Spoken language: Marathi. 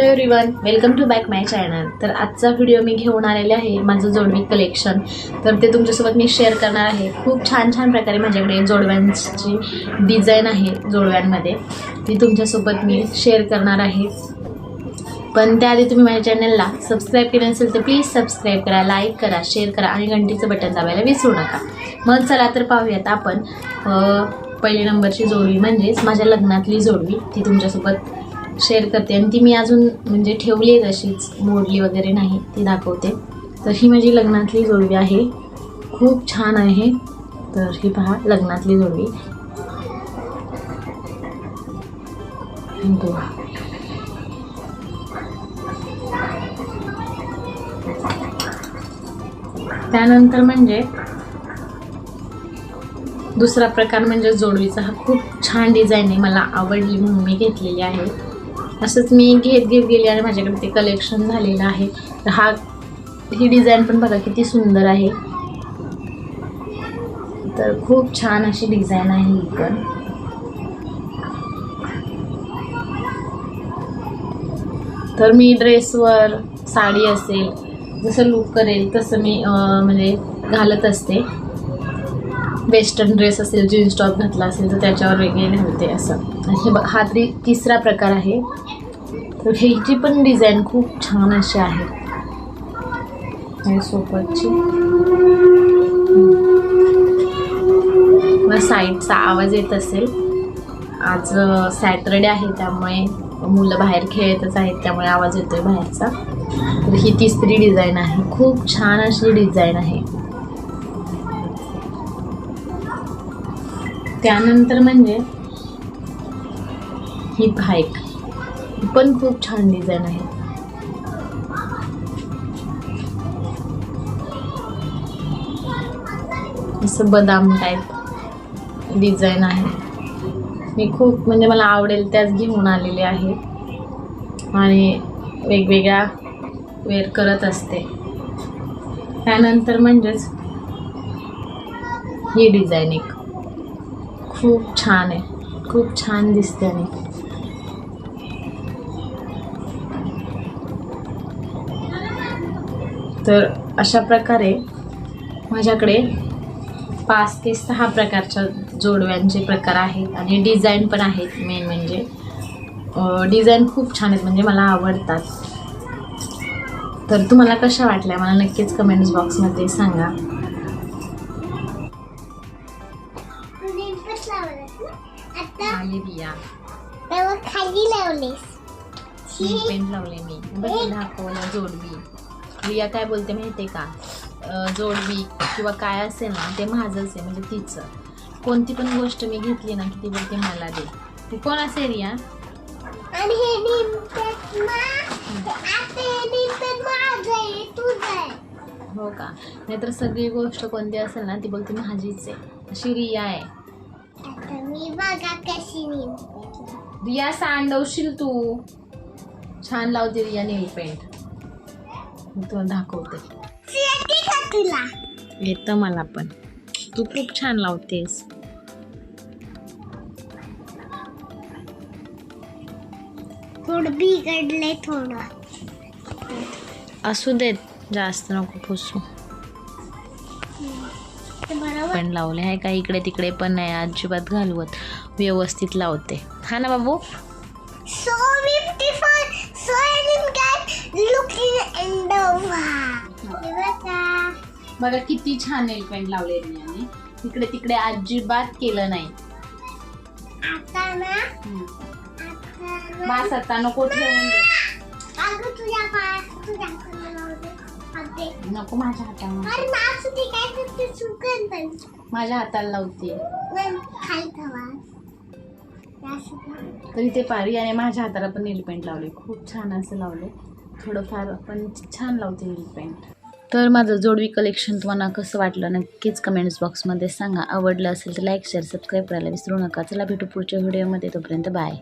Everyone welcome to back my channel तर आजचा व्हिडिओ मी घेऊन आलेले आहे माझं जोडवी कलेक्शन तर ते तुमच्यासोबत मी शेअर करणार आहे. खूप छान छान प्रकारे माझ्याकडे जोडव्यांची डिझाईन आहे जोडव्यांमध्ये. ती तुमच्यासोबत मी शेअर करणार आहे. पण त्याआधी तुम्ही माझ्या चॅनलला सबस्क्राईब केलं नसेल तर प्लीज सबस्क्राईब करा लाईक करा शेअर करा आणि घंटीचं बटन दाबायला विसरू नका. मग चला तर पाहूयात आपण पहिली नंबरची जोडवी म्हणजेच माझ्या लग्नातली जोडवी. ती तुमच्यासोबत शेअर करते. आणि ती मी अजून म्हणजे ठेवली आहे तशीच. मोडली वगैरे नाही. ती दाखवते. तर ही माझी लग्नातली जोडवी आहे. खूप छान आहे. तर ही पहा लग्नातली जोडवी. त्यानंतर म्हणजे दुसरा प्रकार म्हणजे जोडवीचा. हा खूप छान डिझाईन आहे. मला आवडली म्हणून मी घेतलेली आहे. असंच मी घेत घेत गेली आणि माझ्याकडे ते कलेक्शन झालेलं आहे. तर हा ही डिझाईन पण बघा किती सुंदर आहे. तर खूप छान अशी डिझाईन आहे ही पण. तर मी ड्रेसवर साडी असेल जसं लूक करेल तसं मी म्हणजे घालत असते. वेस्टर्न ड्रेस असेल जीन्स टॉप घातला असेल तर त्याच्यावर वेगळे घालते असं. आणि हे बघ हा तरी तिसरा प्रकार आहे. तर ह्याची पण डिझाईन खूप छान अशी आहे. आणि सोबतची. मग साईडचा आवाज येत असेल. आज सॅटरडे आहे त्यामुळे मुलं बाहेर खेळतच आहेत त्यामुळे आवाज येतोय बाहेरचा. तर ही तिसरी डिझाईन आहे. खूप छान अशी डिझाईन आहे. त्यानंतर म्हणजे ही बाईक ही पण खूप छान डिझाईन आहे. असं बदाम टाईप डिझाईन आहे. मी खूप म्हणजे मला आवडेल त्याच घेऊन आलेले आहे. आणि वेगवेगळ्या वेअर करत असते. त्यानंतर म्हणजेच ही डिझाईन एक. खूप छान आहे. खूप छान दिसते आणि. तर अशा प्रकारे माझ्याकडे पाच ते सहा प्रकारच्या जोडव्यांचे प्रकार आहेत आणि डिझाईन पण आहेत मेन म्हणजे. डिझाईन खूप छान आहेत म्हणजे मला आवडतात. तर तुम्हाला कशा वाटल्या? मला नक्कीच कमेंट्स बॉक्समध्ये सांगा. आता आली रिया तेव्हा खाली लावलीस. पेंट लावले मी. बघ दाखवलं जोडवी. रिया काय बोलते माहिती का? अं, जोडवी किंवा काय असेल ना ते माझंच आहे म्हणजे तिचं. कोणती पण गोष्ट मी घेतली ना की ती बोलते मला दे. ती कोण असेल रिया? आणि हे निमपेट मा. आता हे निमपेट माझं आहे तुझं आहे. हो का? नाहीतर सगळी गोष्ट कोणती असेल ना ती बोलते माझीच आहे. अशी रिया आहे. आता मी बघा कशी निमपेट रिया सांडवशील तू? छान लावते रिया नेल पेंट. मी तुला दाखवते. येते का तुला? येतं मला पण. तू खूप छान लावतेस. थोडं बिघडलंय थोडं. असू देत जास्त नको पुसू पण लावले आहे का इकडे तिकडे पण नाही अजिबात घालवत. व्यवस्थित लावते. हा ना बाबू? So beautiful, so elegant, looking in the wow. हे बघा. किती छान नेल पेंट लावले रियाने तिकडे तिकडे अजिबात केलं नाही. आता ना आता ना. मास आता नको ठेवून दे. नको माझ्या हाताला अरे काय सुकन पण माझ्या हाताला लावते. पण खाली ठेवा असं का? तरी ते पारी आणि माझ्या हाताला पण नेल पेंट लावले. खूप छान असं लावले. थोडंफार पण छान लावते नेल पेंट तर माझं जोडवी कलेक्शन तुम्हाला कसं वाटलं नक्कीच कमेंट्स बॉक्समध्ये सांगा. आवडलं असेल तर लाईक शेअर सबस्क्राईब करायला विसरू नका. चला भेटू पुढच्या व्हिडिओमध्ये तोपर्यंत बाय